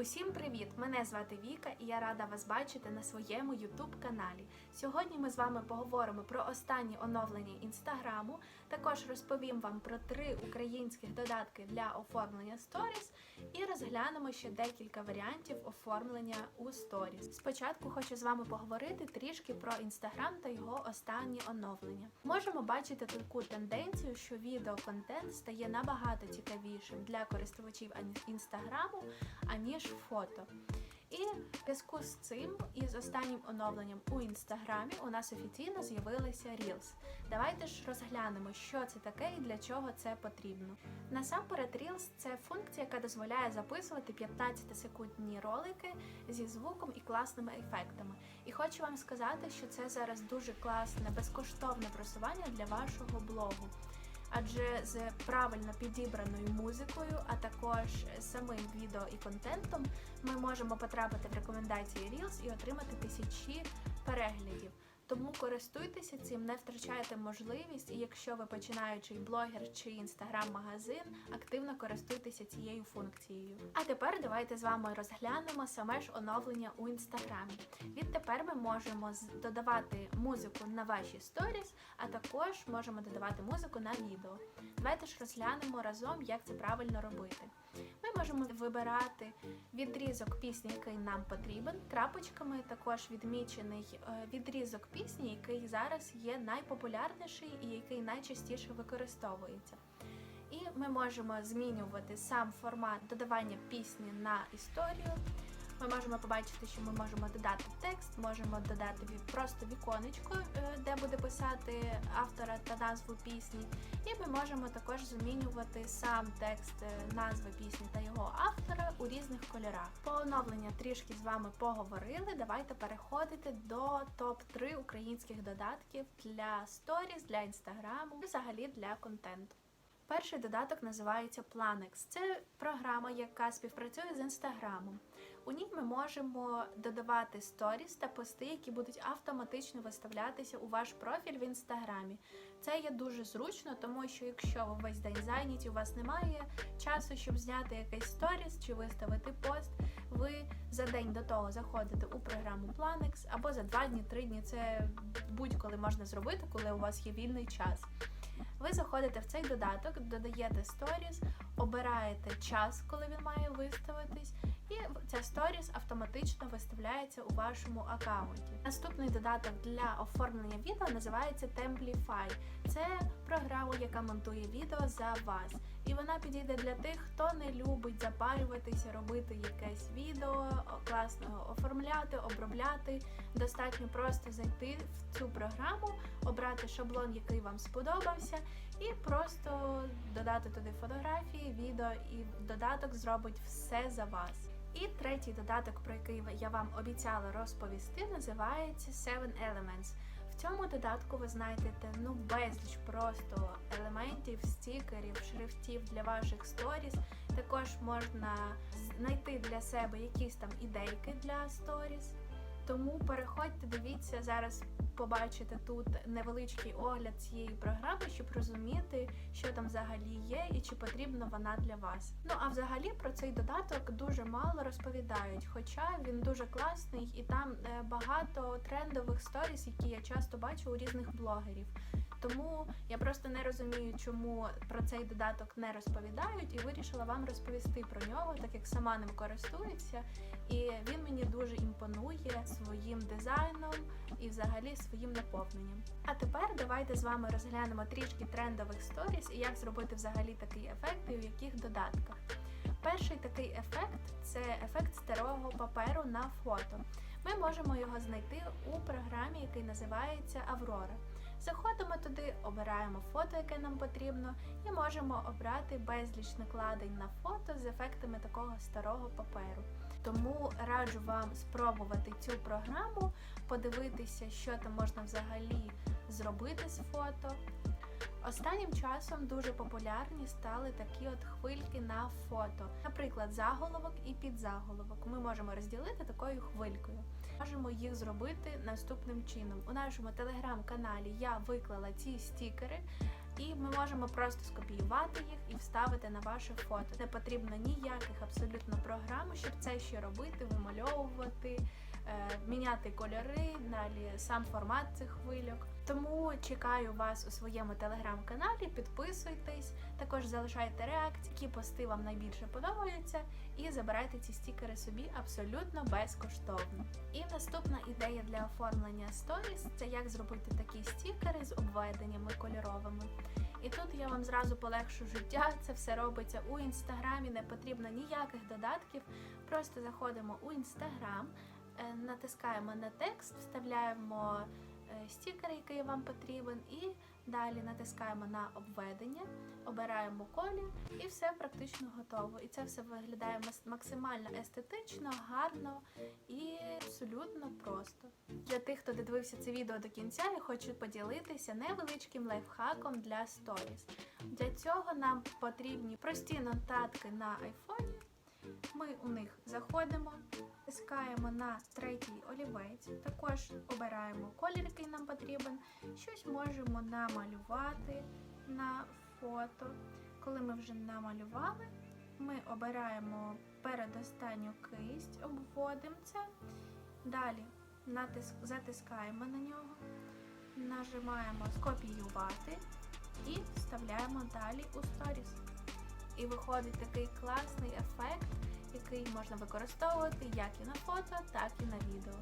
Усім привіт! Мене звати Віка і я рада вас бачити на своєму YouTube каналі. Сьогодні ми з вами поговоримо про останні оновлення інстаграму. Також розповім вам про три українських додатки для оформлення сторіс і розглянемо ще декілька варіантів оформлення у сторіс. Спочатку хочу з вами поговорити трішки про інстаграм та його останні оновлення. Можемо бачити таку тенденцію, що відеоконтент стає набагато цікавішим для користувачів інстаграму, аніж фото. І в зв'язку з цим і з останнім оновленням у інстаграмі у нас офіційно з'явилися Reels. Давайте ж розглянемо, що це таке і для чого це потрібно. Насамперед, Reels – це функція, яка дозволяє записувати 15-секундні ролики зі звуком і класними ефектами. І хочу вам сказати, що це зараз дуже класне, безкоштовне просування для вашого блогу адже з правильно підібраною музикою, а також самим відео і контентом, ми можемо потрапити в рекомендації Reels і отримати тисячі переглядів. Тому користуйтеся цим, не втрачайте можливість, і якщо ви починаючий блогер чи інстаграм-магазин, активно користуйтеся цією функцією. А тепер давайте з вами розглянемо саме ж оновлення у інстаграмі. Відтепер ми можемо додавати музику на ваші сторіс, а також можемо додавати музику на відео. Давайте ж розглянемо разом, як це правильно робити. Ми можемо вибирати відрізок пісні, який нам потрібен. Крапочками також відмічений е, відрізок пісні, який зараз є найпопулярніший і який найчастіше використовується. І ми можемо змінювати сам формат додавання пісні на історію. Ми можемо побачити, що ми можемо додати текст, можемо додати просто віконечко, е, де буде писати автора та назву пісні. І ми можемо також змінювати сам текст е, назви пісні та його автора у різних кольорах. По оновлення трішки з вами поговорили. Давайте переходити до топ-3 українських додатків для сторіс, для інстаграму взагалі для контенту. Перший додаток називається Planex. Це програма, яка співпрацює з інстаграмом. У ній ми можемо додавати сторіс та пости, які будуть автоматично виставлятися у ваш профіль в інстаграмі. Це є дуже зручно, тому що якщо ви весь день зайняті, у вас немає часу, щоб зняти якийсь сторіс чи виставити пост, ви за день до того заходите у програму Planex або за два дні, три дні. Це будь-коли можна зробити, коли у вас є вільний час. Ви заходите в цей додаток, додаєте сторіс, обираєте час, коли він має виставитись, і ця сторіс автоматично виставляється у вашому аккаунті. Наступний додаток для оформлення відео називається Templify. Це програма, яка монтує відео за вас. І вона підійде для тих, хто не любить запарюватися, робити якесь відео, класно оформляти, обробляти. Достатньо просто зайти в цю програму, обрати шаблон, який вам сподобався, і просто додати туди фотографії, відео, і додаток зробить все за вас. І третій додаток, про який я вам обіцяла розповісти, називається Seven Elements. Цьому додатку ви знайдете ну безліч просто елементів, стікерів, шрифтів для ваших сторіс. Також можна знайти для себе якісь там ідейки для сторіс. Тому переходьте, дивіться зараз побачите тут невеличкий огляд цієї програми, щоб розуміти, що там взагалі є і чи потрібна вона для вас. Ну а взагалі про цей додаток дуже мало розповідають, хоча він дуже класний і там е, багато трендових сторіс, які я часто бачу у різних блогерів. Тому я просто не розумію, чому про цей додаток не розповідають, і вирішила вам розповісти про нього, так як сама ним користуюся, і він мені дуже імпонує своїм дизайном і взагалі своїм наповненням. А тепер давайте з вами розглянемо трішки трендових сторіс і як зробити взагалі такий ефект і у яких додатках. Перший такий ефект це ефект старого паперу на фото. Ми можемо його знайти у програмі, який називається Аврора. Заходимо туди, обираємо фото, яке нам потрібно, і можемо обрати безліч накладень на фото з ефектами такого старого паперу. Тому раджу вам спробувати цю програму, подивитися, що там можна взагалі зробити з фото. Останнім часом дуже популярні стали такі от хвильки на фото. Наприклад, заголовок і підзаголовок. Ми можемо розділити такою хвилькою. Можемо їх зробити наступним чином. У нашому телеграм-каналі я виклала ці стікери, І ми можемо просто скопіювати їх і вставити на ваше фото. Не потрібно ніяких абсолютно програм, щоб це ще робити, вимальовувати, е, міняти кольори, далі сам формат цих хвильок. Тому чекаю вас у своєму телеграм-каналі. Підписуйтесь, також залишайте реакції, які пости вам найбільше подобаються, і забирайте ці стікери собі абсолютно безкоштовно. І наступна ідея для оформлення сторіс це як зробити такі стікери з обведеннями кольоровими. І тут я вам зразу полегшу життя. Це все робиться у інстаграмі, не потрібно ніяких додатків. Просто заходимо у інстаграм, е, натискаємо на текст, вставляємо який вам потрібен, і далі натискаємо на обведення, обираємо колір, і все практично готово. І це все виглядає максимально естетично, гарно і абсолютно просто. Для тих, хто додивився це відео до кінця, я хочу поділитися невеличким лайфхаком для сторіс. Для цього нам потрібні прості нотатки на айфоні. Ми у них заходимо, тискаємо на третій олівець, також обираємо колір, який нам потрібен. Щось можемо намалювати на фото. Коли ми вже намалювали, ми обираємо передостанню кисть, обводимо це. Далі натиск, затискаємо на нього, нажимаємо скопіювати і вставляємо далі у сторіс. І виходить такий класний ефект, який можна використовувати як і на фото, так і на відео.